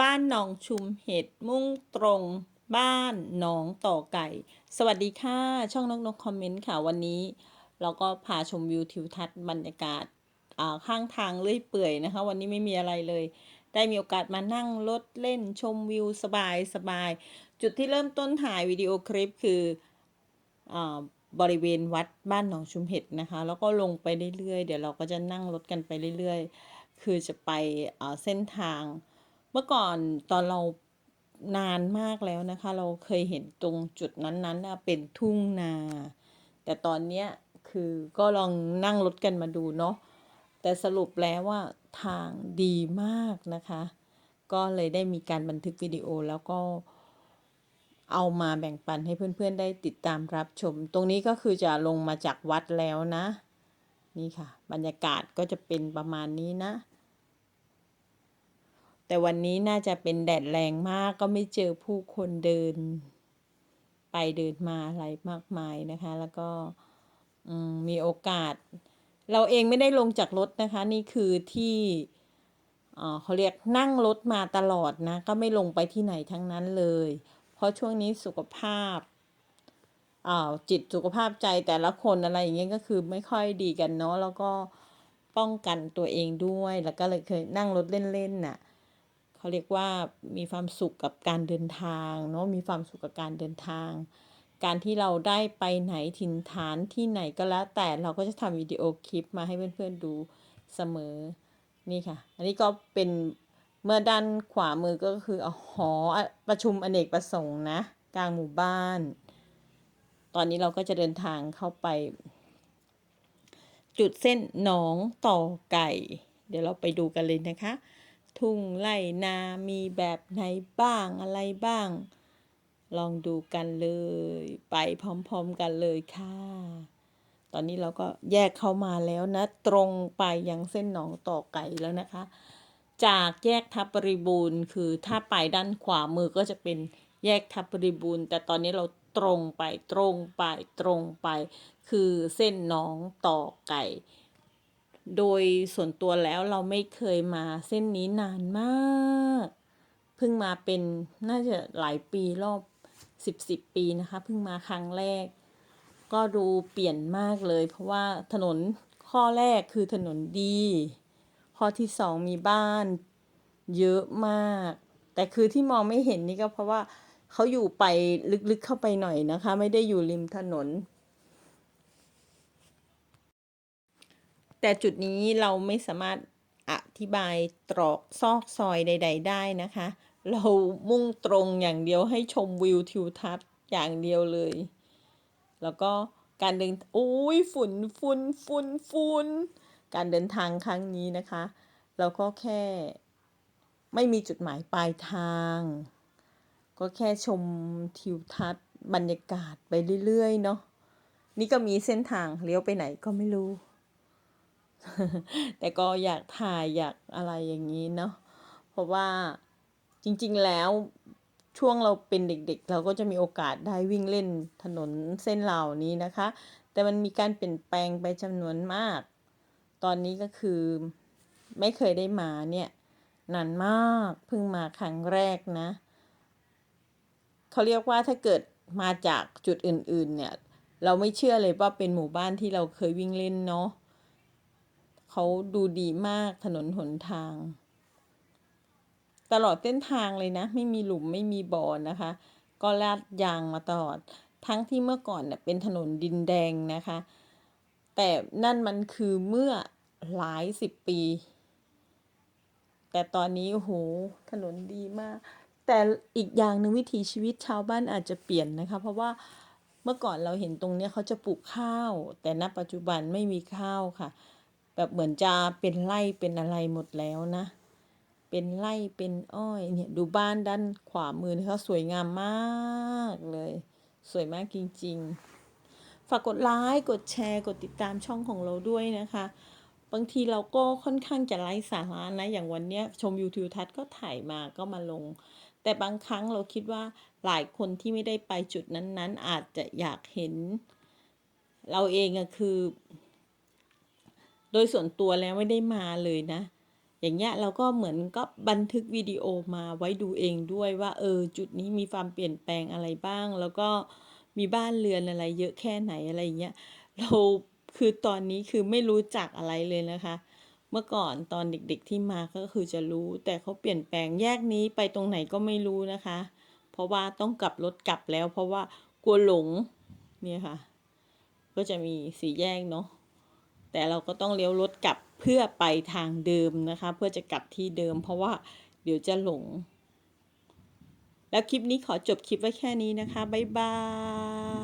บ้านหนองชุมเห็ดมุ่งตรง บ้านหนองต่อไก่ สวัสดีค่ะ ช่องนกนกคอมเมนต์ค่ะวันนี้ เราก็พาชมวิวทิวทัศน์บรรยากาศาข้างทางเลื่อยเปื่อยนะคะ วันนี้ไม่มีอะไรเลย ได้มีโอกาสมานั่งรถเล่นชมวิวสบายสบาย จุดที่เริ่มต้นถ่ายวิดีโอคลิปคืออบริเวณวัดบ้านหนองชุมเห็ดนะคะ แล้วก็ลงไปเรื่อยๆ เดี๋ยวเราก็จะนั่งรถกันไปเรื่อยๆ คือจะไปเส้นทาง เมื่อก่อนตอนเรานานมากแล้วนะคะ เราเคยเห็นตรงจุดนั้นๆนะเป็นทุ่งนา แต่ตอนเนี้ยคือก็ลองนั่งรถกันมาดูเนาะแต่สรุปแล้วว่าทางดีมากนะคะ ก็เลยได้มีการบันทึกวิดีโอแล้วก็เอามาแบ่งปันให้เพื่อนๆได้ติดตามรับชม ตรงนี้ก็คือจะลงมาจากวัดแล้วนะ นี่ค่ะ บรรยากาศก็จะเป็นประมาณนี้นะ แต่วันนี้น่าจะเป็นแดดแรงมากก็ไม่เจอผู้คนเดิน ไปเดินมาอะไรมากมายนะคะ แล้วก็มีโอกาส เราเองไม่ได้ลงจากรถนะคะ นี่คือที่เขาเรียกนั่งรถมาตลอดนะ ก็ไม่ลงไปที่ไหนทั้งนั้นเลย เพราะช่วงนี้สุขภาพอ่าจิตสุขภาพใจแต่ละคนอะไรอย่างเงี้ยก็คือไม่ค่อยดีกันเนาะแล้วก็ป้องกันตัวเองด้วย แล้วก็เลยเคยนั่งรถเล่นๆน่ะ เขาเรียกว่ามีความสุขกับการเดินทางเนาะมีความสุขกับการเดินทาง การที่เราได้ไปไหนถิ่นฐานที่ไหนก็แล้ว แต่เราก็จะทำวิดีโอคลิปมาให้เพื่อนๆดูเสมอนี่ค่ะ อันนี้ก็เป็นเมื่อด้านขวามือก็คือหอประชุมอเนกประสงค์นะ กลางหมู่บ้าน ตอนนี้เราก็จะเดินทางเข้าไป จุดเส้นหนองต่อไก่ เดี๋ยวเราไปดูกันเลยนะคะ ทุ่งไร่นามีแบบไหนบ้างอะไรบ้าง ลองดูกันเลย ไปพร้อมๆกันเลยค่ะ ตอนนี้เราก็แยกเข้ามาแล้วนะ ตรงไปยังเส้นหนองต่อไก่แล้วนะคะ จากแยกทับบริบูรณ์ คือถ้าไปด้านขวามือก็จะเป็นแยกทับบริบูรณ์ แต่ตอนนี้เราตรงไปตรงไปตรงไป คือเส้นหนองต่อไก่ โดยส่วนตัวแล้วเราไม่เคยมาเส้นนี้นานมากเพิ่งมาเป็นน่าจะหลายปีรอบสิบสิบปีนะคะเพิ่งมาครั้งแรก ก็ดูเปลี่ยนมากเลย เพราะว่าถนนข้อแรกคือถนนดี ข้อที่สองมีบ้านเยอะมาก แต่คือที่มองไม่เห็นนี่ก็เพราะว่าเขาอยู่ไปลึกๆเข้าไปหน่อยนะคะ ไม่ได้อยู่ริมถนน แต่จุดนี้เราไม่สามารถอธิบายตรอกซอกซอยใด ๆ ได้นะคะ เรามุ่งตรงอย่างเดียวให้ชมวิวทิวทัศน์อย่างเดียวเลย แล้วก็การเดินโอ้ยฝุ่นฝุ่นฝุ่นฝุ่นการเดินทางครั้งนี้นะคะ เราก็แค่ไม่มีจุดหมายปลายทาง ก็แค่ชมทิวทัศน์บรรยากาศไปเรื่อยๆเนาะนี่ก็มีเส้นทางเลี้ยวไปไหนก็ไม่รู้ แต่ก็อยากถ่ายอยากอะไรอย่างนี้เนาะเพราะว่าจริงๆแล้วช่วงเราเป็นเด็กๆ เราก็จะมีโอกาสได้วิ่งเล่นถนนเส้นเหล่านี้นะคะ แต่มันมีการเปลี่ยนแปลงไปจำนวนมาก ตอนนี้ก็คือไม่เคยได้มาเนี่ยนานมากเพิ่งมาครั้งแรกนะ เขาเรียกว่าถ้าเกิดมาจากจุดอื่นๆเนี่ย เราไม่เชื่อเลยว่าเป็นหมู่บ้านที่เราเคยวิ่งเล่นเนาะ เขาดูดีมากถนนหนทาง ตลอดเส้นทางเลยนะ ไม่มีหลุมไม่มีบ่อนะคะ ก็ลาดยางมาตลอด ทั้งที่เมื่อก่อนเนี่ยเป็นถนนดินแดงนะคะ แต่นั่นมันคือเมื่อหลายสิบปี แต่ตอนนี้โอ้โหถนนดีมาก แต่อีกอย่างหนึ่งวิถีชีวิตชาวบ้านอาจจะเปลี่ยนนะคะ เพราะว่าเมื่อก่อนเราเห็นตรงเนี้ยเขาจะปลูกข้าว แต่ณปัจจุบันไม่มีข้าวค่ะ แบบเหมือนจะเป็นไร่เป็นอะไรหมดแล้วนะ เป็นไร่เป็นอ้อยเนี่ยดูบ้านด้านขวามือนะคะสวยงามมากเลย สวยมากจริง ๆ ฝากกดไลค์กดแชร์ กดติดตามช่องของเราด้วยนะคะ บางทีเราก็ค่อนข้างจะไร้สาระนะ อย่างวันเนี้ยชมวิวทิวทัศน์ก็ถ่ายมาก็มาลง แต่บางครั้งเราคิดว่าหลายคนที่ไม่ได้ไปจุดนั้นๆ อาจจะอยากเห็น เราเองอะคือ โดยส่วนตัวแล้วไม่ได้มาเลยนะ อย่างเงี้ยเราก็เหมือนก็บันทึกวิดีโอมาไว้ดูเองด้วยว่า เออ จุดนี้มีความเปลี่ยนแปลงอะไรบ้าง แล้วก็มีบ้านเรือนอะไร เยอะแค่ไหนอะไรเงี้ยเราคือตอนนี้คือไม่รู้จักอะไรเลยนะคะ เมื่อก่อนตอนเด็กๆที่มาก็คือจะรู้ แต่เขาเปลี่ยนแปลงแยกนี้ไปตรงไหนก็ไม่รู้นะคะ เพราะว่าต้องกลับรถกลับแล้ว เพราะว่ากลัวหลงเนี่ยค่ะ ก็จะมีสีแยกเนาะ แต่เราก็ต้องเลี้ยวรถกลับเพื่อไปทางเดิมนะคะ เพื่อจะกลับที่เดิม เพราะว่าเดี๋ยวจะหลง แล้วคลิปนี้ขอจบคลิปไว้แค่นี้นะคะ บ๊ายบาย